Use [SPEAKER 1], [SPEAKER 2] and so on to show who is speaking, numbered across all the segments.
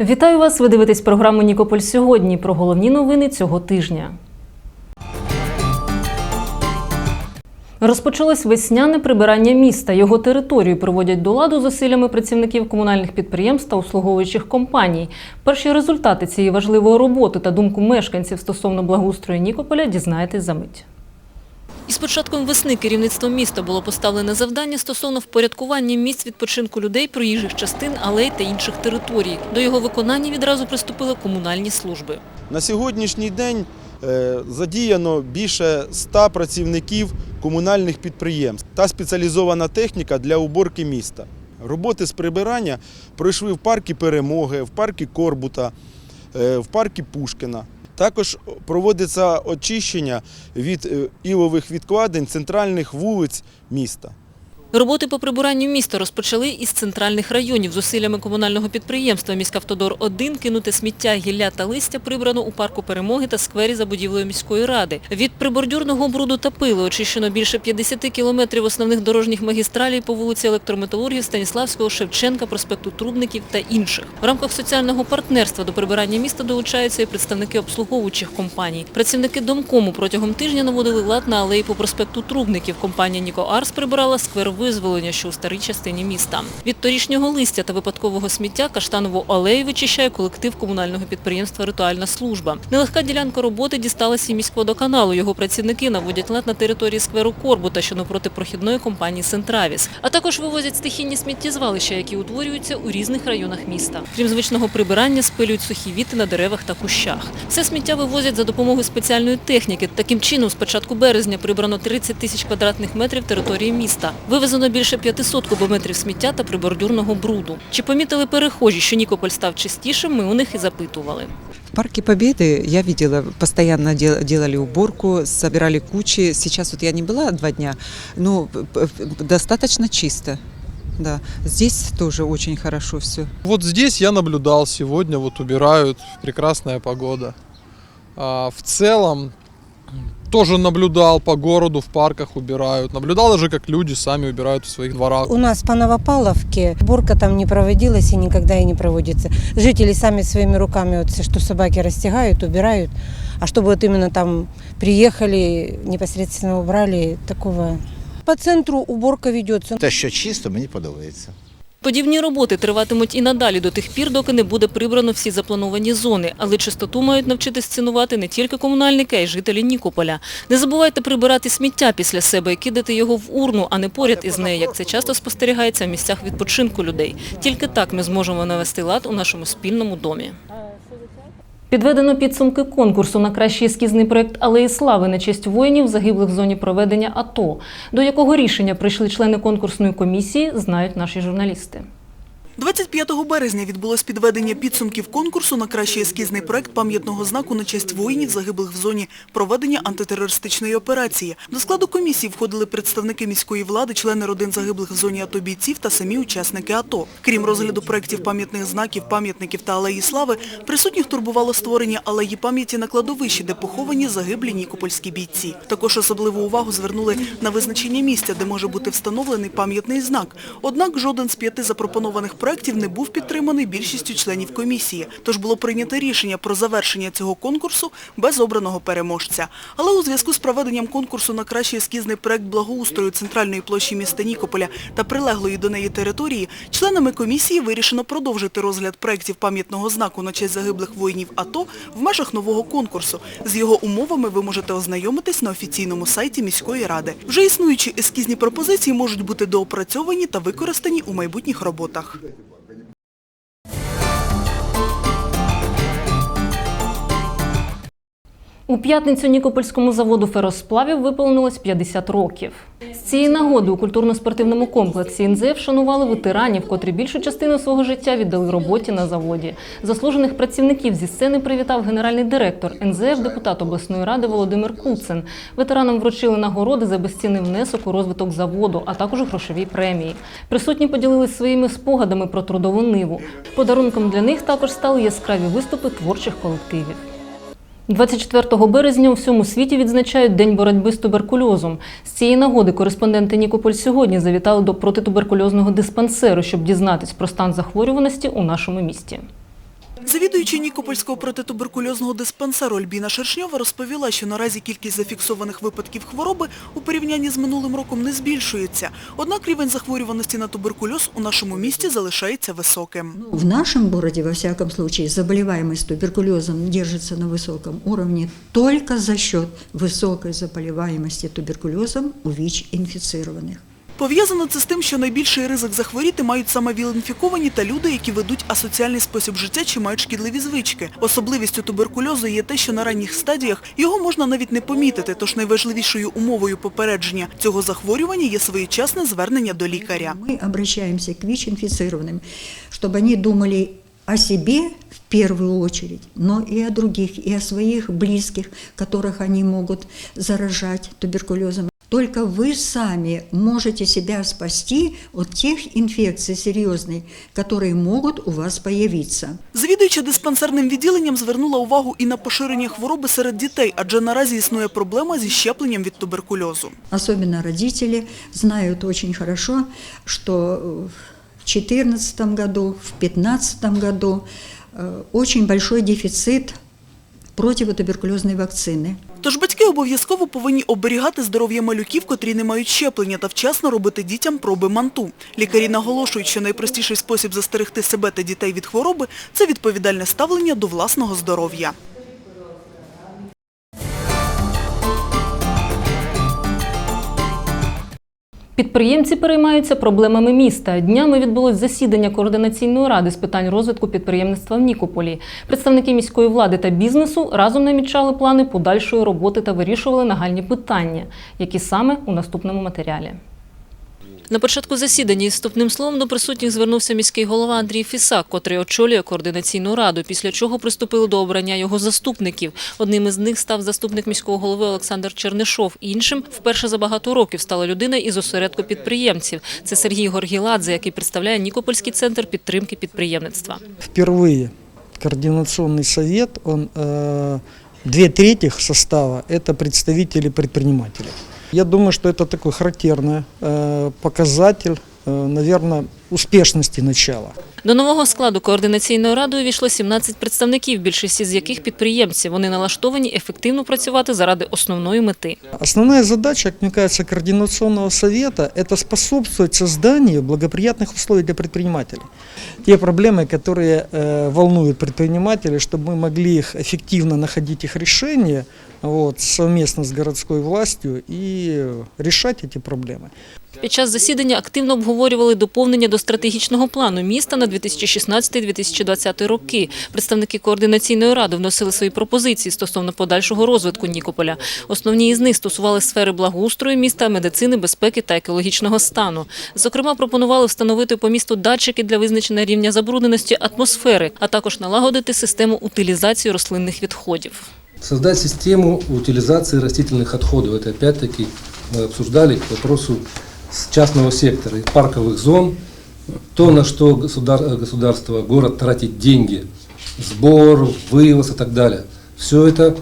[SPEAKER 1] Вітаю вас! Ви дивитесь програму Нікополь сьогодні про головні новини цього тижня. Розпочалось весняне прибирання міста. Його територію приводять до ладу зусиллями працівників комунальних підприємств та услуговуючих компаній. Перші результати цієї важливої роботи та думку мешканців стосовно благоустрою Нікополя дізнаєтесь за мить. Із початком весни керівництвом міста було поставлене завдання стосовно впорядкування місць відпочинку людей, проїжджих частин, алей та інших територій. До його виконання відразу приступили комунальні служби.
[SPEAKER 2] На сьогоднішній день е, задіяно більше 100 працівників комунальних підприємств та спеціалізована техніка для уборки міста. Роботи з прибирання пройшли в паркі Перемоги, в паркі Корбута, е, в паркі Пушкіна. Також проводиться очищення від е, ілових відкладень центральних вулиць міста.
[SPEAKER 1] Роботи по прибиранню міста розпочали із центральних районів. Зусиллями комунального підприємства «Міськавтодор-1» кинуте сміття, гілля та листя прибрано у парку Перемоги та сквері за будівлею міської ради. Від прибордюрного бруду та пилу очищено більше 50 кілометрів основних дорожніх магістралей по вулиці Електрометалургів, Станіславського, Шевченка, проспекту Трубників та інших. В рамках соціального партнерства до прибирання міста долучаються і представники обслуговуючих компаній. Працівники Домкому протягом тижня наводили лад на алеї по проспекту Трубників. Компанія «Ніко Арс» прибирала сквер визволення, що у старій частині міста. Від торішнього листя та випадкового сміття Каштанову алею вичищає колектив комунального підприємства «Ритуальна служба». Нелегка ділянка роботи дісталася і міськводоканалу. Його працівники наводять лад на території скверу Корбута, що навпроти прохідної компанії «Сентравіс». А також вивозять стихійні сміттєзвалища, які утворюються у різних районах міста. Крім звичного прибирання, спилюють сухі віти на деревах та кущах. Все сміття вивозять за допомогою спеціальної техніки. Таким чином, з початку березня прибрано 30 тисяч квадратних метрів території міста. Вивезено більше 500 кубометрів сміття та прибордюрного бруду. Чи помітили перехожі, що Нікополь став чистішим, ми у них і запитували.
[SPEAKER 3] В Парке Победы я видела, постоянно дел- делали уборку, собирали кучи. Сейчас вот я не была два дня, но п- п- достаточно чисто. Да, здесь тоже очень хорошо все.
[SPEAKER 4] Вот здесь я наблюдал сегодня, вот убирают, прекрасная погода. А, в целом тоже наблюдал по городу, в парках убирают. Наблюдал даже, как люди сами убирают в своих дворах.
[SPEAKER 5] У нас по Новопавловке уборка там не проводилась и никогда и не проводится. Жители сами своими руками, вот, все, что собаки растягают, убирают. А чтобы вот именно там приехали, непосредственно убрали, такого... По центру уборка ведется.
[SPEAKER 6] Те, що чисто, мені подобається.
[SPEAKER 1] Подібні роботи триватимуть і надалі до тих пір, доки не буде прибрано всі заплановані зони. Але чистоту мають навчитись цінувати не тільки комунальники, а й жителі Нікополя. Не забувайте прибирати сміття після себе і кидати його в урну, а не поряд із нею, як це часто спостерігається в місцях відпочинку людей. Тільки так ми зможемо навести лад у нашому спільному домі. Підведено підсумки конкурсу на кращий ескізний проект Алеї Слави на честь воїнів, загиблих в зоні проведення АТО. До якого рішення прийшли члени конкурсної комісії, знають наші журналісти.
[SPEAKER 7] 25 березня відбулось підведення підсумків конкурсу на кращий ескізний проект пам'ятного знаку на честь воїнів, загиблих в зоні проведення антитерористичної операції. До складу комісії входили представники міської влади, члени родин загиблих в зоні АТО бійців та самі учасники АТО. Крім розгляду проєктів пам'ятних знаків, пам'ятників та алеї слави, присутніх турбувало створення алеї пам'яті на кладовищі, де поховані загиблі нікопольські бійці. Також особливу увагу звернули на визначення місця, де може бути встановлений пам'ятний знак. Однак жоден з п'яти запропонованих проєктів не був підтриманий більшістю членів комісії. Тож було прийнято рішення про завершення цього конкурсу без обраного переможця. Але у зв'язку з проведенням конкурсу на кращий ескізний проект благоустрою центральної площі міста Нікополя та прилеглої до неї території, членами комісії вирішено продовжити розгляд проєктів пам'ятного знаку на честь загиблих воїнів АТО в межах нового конкурсу. З його умовами ви можете ознайомитись на офіційному сайті міської ради. Вже існуючі ескізні пропозиції можуть бути доопрацьовані та використані у майбутніх роботах.
[SPEAKER 1] У п'ятницю Нікопольському заводу феросплавів виповнилось 50 років. З цієї нагоди у культурно-спортивному комплексі НЗФ вшанували ветеранів, котрі більшу частину свого життя віддали роботі на заводі. Заслужених працівників зі сцени привітав генеральний директор НЗФ, депутат обласної ради Володимир Куцин. Ветеранам вручили нагороди за безцінний внесок у розвиток заводу, а також грошові премії. Присутні поділилися своїми спогадами про трудову ниву. Подарунком для них також стали яскраві виступи творчих колективів. 24 березня у всьому світі відзначають День боротьби з туберкульозом. З цієї нагоди кореспонденти Нікополь сьогодні завітали до протитуберкульозного диспансеру, щоб дізнатись про стан захворюваності у нашому місті.
[SPEAKER 7] Завідуюча Нікопольського протитуберкульозного диспансеру Альбіна Шершньова розповіла, що наразі кількість зафіксованих випадків хвороби у порівнянні з минулим роком не збільшується. Однак рівень захворюваності на туберкульоз у нашому місті залишається високим.
[SPEAKER 8] В нашем городе, во всяком случае, заболеваемость туберкулезом держится на высоком уровне только за счет высокой заболеваемости туберкулезом у ВИЧ-инфицированных.
[SPEAKER 7] Пов'язано це з тим, що найбільший ризик захворіти мають саме ВІЛ-інфіковані та люди, які ведуть асоціальний спосіб життя чи мають шкідливі звички. Особливістю туберкульозу є те, що на ранніх стадіях його можна навіть не помітити, тож найважливішою умовою попередження цього захворювання є своєчасне звернення до лікаря.
[SPEAKER 8] Мы обращаемся к ВИЧ-инфицированным, чтобы они думали о себе в первую очередь, но и о других, и о своих близких, которых они могут заражать туберкулезом. Только вы сами можете себя спасти от тех инфекций серьезных, которые могут у вас появиться.
[SPEAKER 7] Завідуюча диспансерним відділенням звернула увагу і на поширення хвороби серед дітей, адже наразі існує проблема зі щепленням від туберкульозу.
[SPEAKER 8] Особенно родители знают очень хорошо, что в 2014 году, в 2015 году э, очень большой дефицит противотуберкулезной вакцини.
[SPEAKER 7] Тож батьки обов'язково повинні оберігати здоров'я малюків, котрі не мають щеплення, та вчасно робити дітям проби манту. Лікарі наголошують, що найпростіший спосіб застерегти себе та дітей від хвороби – це відповідальне ставлення до власного здоров'я.
[SPEAKER 1] Підприємці переймаються проблемами міста. Днями відбулось засідання координаційної ради з питань розвитку підприємництва в Нікополі. Представники міської влади та бізнесу разом намічали плани подальшої роботи та вирішували нагальні питання, які саме у наступному матеріалі. На початку засідання із вступним словом до присутніх звернувся міський голова Андрій Фісак, котрий очолює координаційну раду, після чого приступили до обрання його заступників. Одним із них став заступник міського голови Олександр Чернишов. Іншим вперше за багато років стала людина із осередку підприємців. Це Сергій Горгіладзе, який представляє Нікопольський центр підтримки підприємництва.
[SPEAKER 9] Впервые координационный совет, он э, две трети состава это представители предпринимателей. Я думаю, что это такой характерный э, показатель, э, наверное, успешности начала.
[SPEAKER 1] До нового складу координаційної ради увійшло 17 представників, більшість з яких підприємці. Вони налаштовані ефективно працювати заради основної мети.
[SPEAKER 9] Основная задача, как мне кажется, координационного совета – это способствовать созданию благоприятных условий для предпринимателей. Те проблемы, которые э, волнуют предпринимателей, чтобы мы могли их эффективно находить их решения вот, совместно с городской властью и решать эти проблемы.
[SPEAKER 1] Під час засідання активно обговорювали доповнення до стратегічного плану міста на 2016-2020 роки. Представники координаційної ради вносили свої пропозиції стосовно подальшого розвитку Нікополя. Основні із них стосували сфери благоустрою міста, медицини, безпеки та екологічного стану. Зокрема, пропонували встановити по місту датчики для визначення рівня забрудненості атмосфери, а також налагодити систему утилізації рослинних відходів.
[SPEAKER 10] Создать систему утилизации растительных отходов. Это опять-таки мы обсуждали к вопросу с частного сектора и парковых зон. то, на что государ- государство, город тратит деньги, сбор, вывоз и так далее. Все это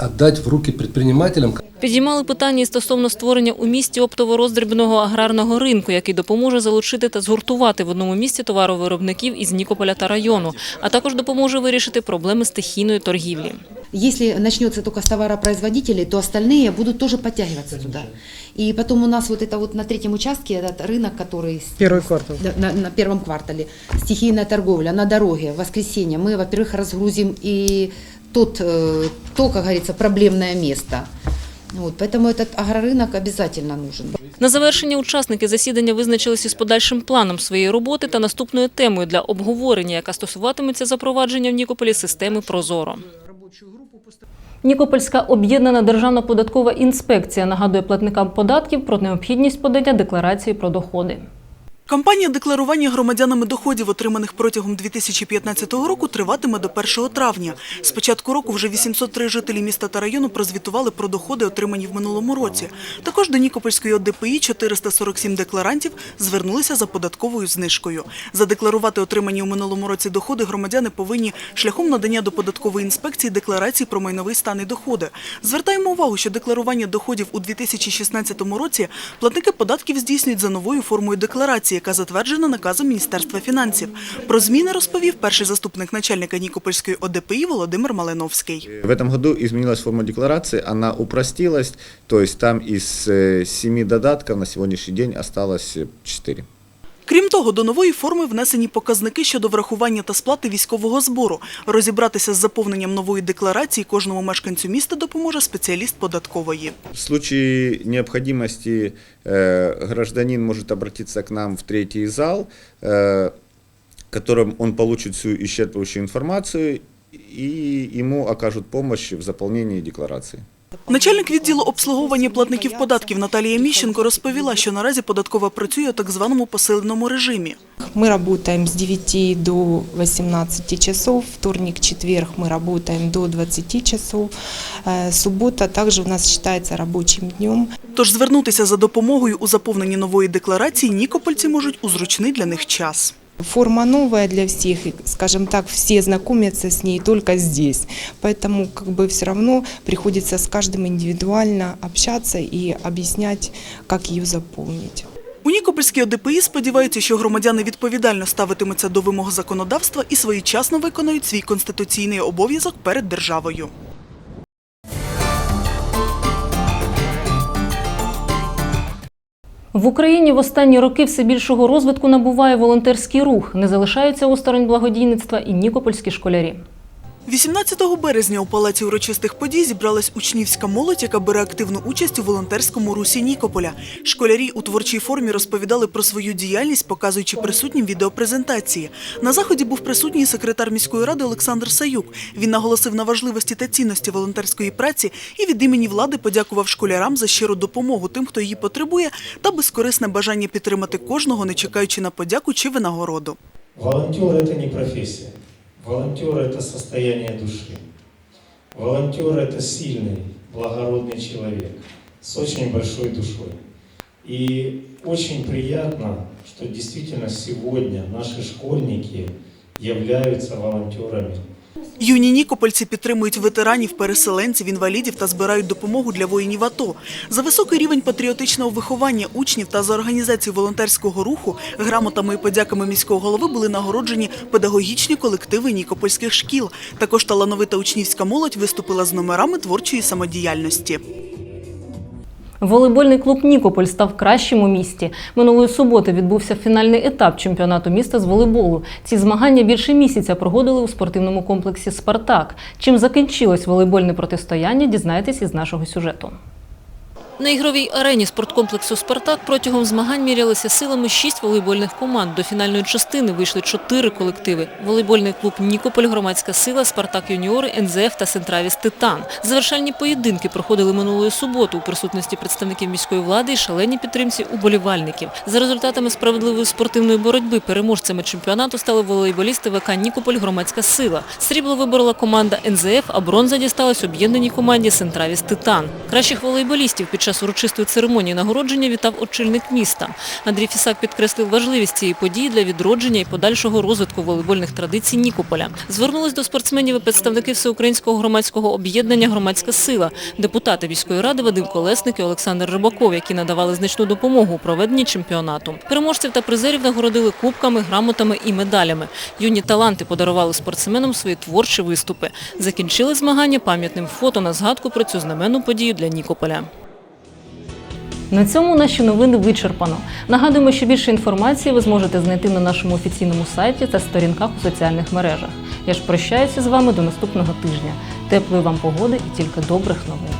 [SPEAKER 10] отдать в руки предпринимателям,
[SPEAKER 1] Підіймали питання і стосовно створення у місті оптово-роздрібного аграрного ринку, який допоможе залучити та згуртувати в одному місці товаровиробників із Нікополя та району, а також допоможе вирішити проблеми стихійної торгівлі.
[SPEAKER 11] Если начнется только с товаропроизводителей, то остальные будут тоже подтягиваться туда. И потом у нас вот это вот на третьем участке, этот рынок, который с-
[SPEAKER 9] Первый квартал.
[SPEAKER 11] да, на, на первом квартале, стихийная торговля на дороге, в воскресенье, мы, во-первых, разгрузим и тот, э, то, как говорится, проблемное место. Вот, поэтому этот агрорынок обязательно нужен.
[SPEAKER 1] На завершення учасники засідання визначилися із подальшим планом своєї роботи та наступною темою для обговорення, яка стосуватиметься запровадження в Нікополі системи «Прозоро». Нікопольська об'єднана державна податкова інспекція нагадує платникам податків про необхідність подання декларації про доходи.
[SPEAKER 7] Кампанія декларування громадянами доходів, отриманих протягом 2015 року, триватиме до 1 травня. З початку року вже 803 жителі міста та району прозвітували про доходи, отримані в минулому році. Також до Нікопольської ОДПІ 447 декларантів звернулися за податковою знижкою. Задекларувати отримані у минулому році доходи громадяни повинні шляхом надання до податкової інспекції декларації про майновий стан і доходи. Звертаємо увагу, що декларування доходів у 2016 році платники податків здійснюють за новою формою декларації, яка затверджена наказом Міністерства фінансів. Про зміни розповів перший заступник начальника Нікопольської ОДПІ Володимир Малиновський.
[SPEAKER 6] В этом году изменилась форма декларации, она упростилась, то есть там из э, семи додатков на сегодняшний день осталось э, четыре.
[SPEAKER 7] Крім того, до нової форми внесені показники щодо врахування та сплати військового збору. Розібратися з заповненням нової декларації кожному мешканцю міста допоможе спеціаліст податкової.
[SPEAKER 6] В случае необходимости э, гражданин может обратиться к нам в третий зал, э, в котором он получит всю исчерпывающую информацию и ему окажут помощь в заполнении декларации.
[SPEAKER 7] Начальник відділу обслуговування платників податків Наталія Міщенко розповіла, що наразі податкова працює у так званому посиленому режимі.
[SPEAKER 12] Мы работаем с 9 до 18 часов, вторник, четверг мы работаем до 20 часов, Э, суббота также у нас считается рабочим днем.
[SPEAKER 7] Тож звернутися за допомогою у заповненні нової декларації нікопольці можуть у зручний для них час.
[SPEAKER 12] Форма новая для всех, и, скажем так, все знакомятся с ней только здесь, поэтому как бы все равно приходится с каждым индивидуально общаться и объяснять, как ее заполнить.
[SPEAKER 7] У Нікопольській ОДПІ сподіваються, що громадяни відповідально ставитимуться до вимог законодавства і своєчасно виконують свій конституційний обов'язок перед державою.
[SPEAKER 1] В Україні в останні роки все більшого розвитку набуває волонтерський рух. Не залишаються осторонь благодійництва і нікопольські школярі.
[SPEAKER 7] 18 березня у Палаці урочистих подій зібралась учнівська молодь, яка бере активну участь у волонтерському русі Нікополя. Школярі у творчій формі розповідали про свою діяльність, показуючи присутнім відеопрезентації. На заході був присутній секретар міської ради Олександр Саюк. Він наголосив на важливості та цінності волонтерської праці і від імені влади подякував школярам за щиру допомогу тим, хто її потребує, та безкорисне бажання підтримати кожного, не чекаючи на подяку чи винагороду.
[SPEAKER 13] Волонтер – это не профессия. Волонтер – это состояние души. Волонтер – это сильный, благородный человек с очень большой душой. И очень приятно, что действительно сегодня наши школьники являются волонтерами.
[SPEAKER 7] Юні нікопольці підтримують ветеранів, переселенців, інвалідів та збирають допомогу для воїнів АТО. За високий рівень патріотичного виховання учнів та за організацію волонтерського руху грамотами і подяками міського голови були нагороджені педагогічні колективи нікопольських шкіл. Також талановита учнівська молодь виступила з номерами творчої самодіяльності.
[SPEAKER 1] Волейбольний клуб Нікополь став кращим у місті. Минулої суботи відбувся фінальний етап чемпіонату міста з волейболу. Ці змагання більше місяця проводили у спортивному комплексі Спартак. Чим закінчилось волейбольне протистояння, дізнаєтесь із нашого сюжету. На ігровій арені спорткомплексу «Спартак» протягом змагань мірялися силами шість волейбольних команд. До фінальної частини вийшли чотири колективи. Волейбольний клуб «Нікополь», «Громадська сила», «Спартак Юніори», «НЗФ» та «Центравіс Титан». Завершальні поєдинки проходили минулої суботи у присутності представників міської влади і шаленій підтримці уболівальників. За результатами справедливої спортивної боротьби переможцями чемпіонату стали волейболісти ВК «Нікополь», «Громадська сила». Срібло виборола команда НЗФ, а бронза дісталась об'єднаній команді «Центравіс Титан». Кращих волейболістів під час урочистої церемонії нагородження вітав очільник міста. Андрій Фісак підкреслив важливість цієї події для відродження і подальшого розвитку волейбольних традицій Нікополя. Звернулись до спортсменів і представники всеукраїнського громадського об'єднання «Громадська сила», депутати міської ради Вадим Колесник і Олександр Рибаков, які надавали значну допомогу у проведенні чемпіонату. Переможців та призерів нагородили кубками, грамотами і медалями. Юні таланти подарували спортсменам свої творчі виступи. Закінчили змагання пам'ятним фото на згадку про цю знаменну подію для Нікополя. На цьому наші новини вичерпано. Нагадуємо, що більше інформації ви зможете знайти на нашому офіційному сайті та сторінках у соціальних мережах. Я ж прощаюся з вами до наступного тижня. Теплої вам погоди і тільки добрих новин.